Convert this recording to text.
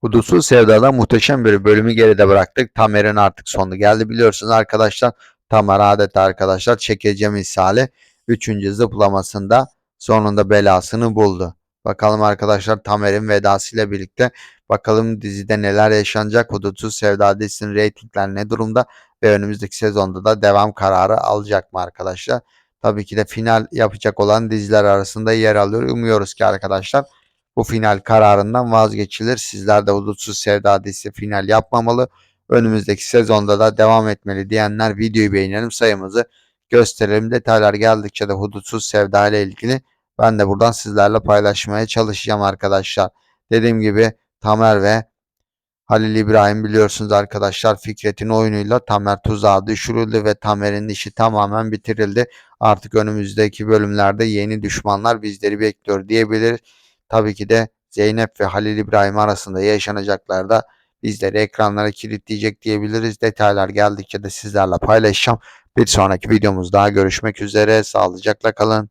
Hudutsuz Sevda'da muhteşem bir bölümü geride bıraktık. Tamer'in artık sonu geldi biliyorsunuz arkadaşlar. Tamer adeta arkadaşlar çekece misali 3. zıplamasında sonunda belasını buldu. Bakalım arkadaşlar Tamer'in vedasıyla birlikte bakalım dizide neler yaşanacak. Hudutsuz Sevda dizisinin reytingler ne durumda ve önümüzdeki sezonda da devam kararı alacak mı arkadaşlar? Tabii ki de final yapacak olan diziler arasında yer alıyor. Umuyoruz ki arkadaşlar bu final kararından vazgeçilir. Sizler de Hudutsuz Sevda dizisi final yapmamalı. Önümüzdeki sezonda da devam etmeli diyenler videoyu beğenelim sayımızı gösterelim. Detaylar geldikçe de Hudutsuz Sevda ile ilgili ben de buradan sizlerle paylaşmaya çalışacağım arkadaşlar. Dediğim gibi Tamer ve Halil İbrahim biliyorsunuz arkadaşlar Fikret'in oyunuyla Tamer tuzağa düşürüldü ve Tamer'in işi tamamen bitirildi. Artık önümüzdeki bölümlerde yeni düşmanlar bizleri bekliyor diyebiliriz. Tabii ki de Zeynep ve Halil İbrahim arasında yaşanacaklar da bizleri ekranlara kilitleyecek diyebiliriz. Detaylar geldikçe de sizlerle paylaşacağım. Bir sonraki videomuzda görüşmek üzere. Sağlıcakla kalın.